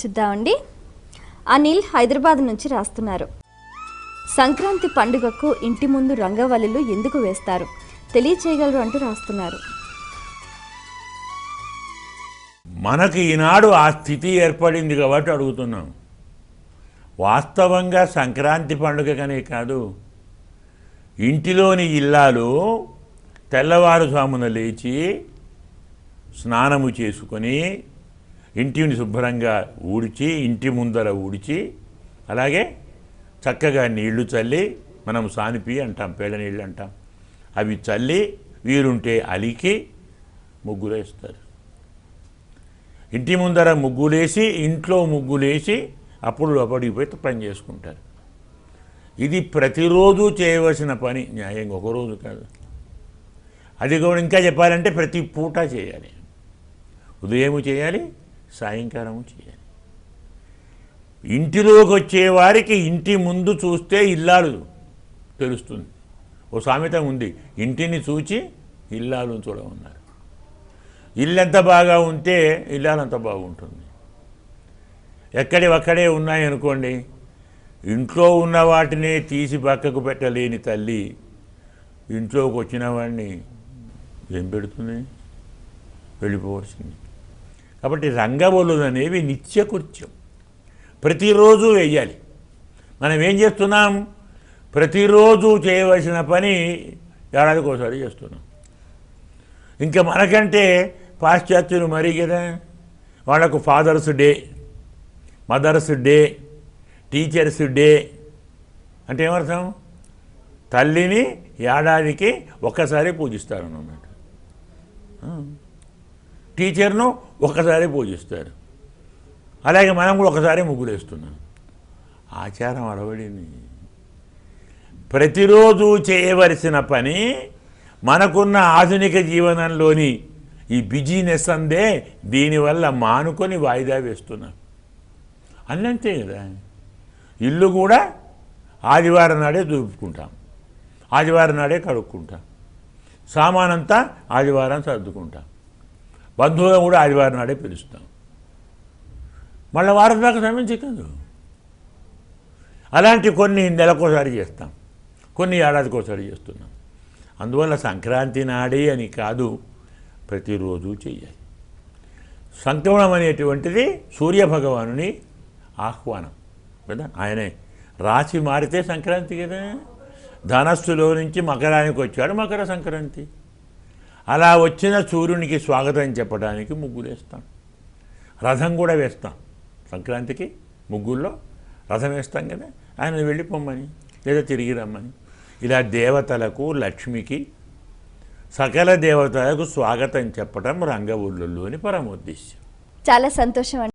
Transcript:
చూద్దామండి. అనిల్ హైదరాబాద్ నుంచి రాస్తున్నారు. సంక్రాంతి పండుగకు ఇంటి ముందు రంగవల్లులు ఎందుకు వేస్తారు? తెలియచేయగలరు అంటూ రాస్తున్నారు. మనకి ఈనాడు ఆ స్థితి ఏర్పడింది కాబట్టి అడుగుతున్నాం. వాస్తవంగా సంక్రాంతి పండుగకనే కాదు ఇంటిలోని ఇల్లాలు తెల్లవారుజామున లేచి స్నానము చేసుకొని ఇంటిని శుభ్రంగా ఊడ్చి ఇంటి ముందర ఊడ్చి అలాగే చక్కగా నీళ్ళు చల్లి మనం సానిపి అంటాం పేడ నీళ్ళు అంటాం. అవి చల్లి వీరుంటే అలికి ముగ్గులేస్తారు ఇంటి ముందర ముగ్గులేసి ఇంట్లో ముగ్గులేసి అప్పుడు లోపలికి పోయి పని చేసుకుంటారు. ఇది ప్రతిరోజు చేయవలసిన పని న్యాయంగా ఒకరోజు కాదు. అది కూడా ఇంకా చెప్పాలంటే ప్రతి పూట చేయాలి. ఉదయం చేయాలి సాయంకాలము చేయాలి. ఇంటిలోకి వచ్చేవారికి ఇంటి ముందు చూస్తే ఇల్లాలు తెలుస్తుంది. ఓ సామెత ఉంది ఇంటిని చూచి ఇల్లాలు చూడమన్నారు. ఇల్లు ఎంత బాగా ఉంటే ఇల్లాలు అంత బాగుంటుంది. ఎక్కడి ఒక్కడే ఉన్నాయనుకోండి ఇంట్లో ఉన్న వాటినే తీసి పక్కకు పెట్టలేని తల్లి ఇంట్లోకి వచ్చిన వాడిని ఏం పెడుతుంది? వెళ్ళిపోవాల్సింది. కాబట్టి రంగబొలులు అనేవి నిత్యకృత్యం ప్రతిరోజు వేయాలి మనం ఏం చేస్తున్నాం? ప్రతిరోజు చేయవలసిన పని ఏడాదికి ఒకసారి చేస్తున్నాం. ఇంకా మనకంటే పాశ్చాత్యులు మరీ కదా. వాళ్ళకు Father's Day Mother's Day Teachers' Day అంటే ఏమర్థం? తల్లిని ఏడాదికి ఒక్కసారి పూజిస్తారు అన్నమాట టీచర్ను ఒక్కసారి పూజిస్తారు. అలాగే మనం కూడా ఒకసారి ముగ్గులేస్తున్నాం. ఆచారం అలవడింది. ప్రతిరోజు చేయవలసిన పని మనకున్న ఆధునిక జీవనంలోని ఈ బిజీనెస్ అందే దీనివల్ల మానుకొని వాయిదా వేస్తున్నాం. అన్నంతే కదా. ఇల్లు కూడా ఆదివారం నాడే దూపుకుంటాం ఆదివారం నాడే కడుక్కుంటాం. సామానంతా ఆదివారం సర్దుకుంటాం. బంధువులను కూడా ఆదివారం నాడే పిలుస్తాం. మళ్ళీ వారం దాకా సమయం చిక్కదు అలాంటి కొన్ని నెలకోసారి చేస్తాం. కొన్ని ఏడాదికోసారి చేస్తున్నాం. అందువల్ల సంక్రాంతి నాడే అని కాదు ప్రతిరోజు చెయ్యాలి. సంక్రమణం అనేటువంటిది సూర్యభగవానుని ఆహ్వానం. కదా? ఆయనే రాశి మారితే సంక్రాంతి కదా? ధనస్సులో నుంచి మకరానికి వచ్చాడు మకర సంక్రాంతి. అలా వచ్చిన సూర్యునికి స్వాగతం చెప్పడానికి ముగ్గులేస్తాం. రథం కూడా వేస్తాం. సంక్రాంతికి ముగ్గుల్లో రథం వేస్తాం కదా. ఆయన వెళ్ళిపోమ్మని లేదా తిరిగి రమ్మని. ఇలా దేవతలకు లక్ష్మికి సకల దేవతలకు స్వాగతం చెప్పడం రంగవుళ్ళలోని పరమోద్దేశ్యం. చాలా సంతోషం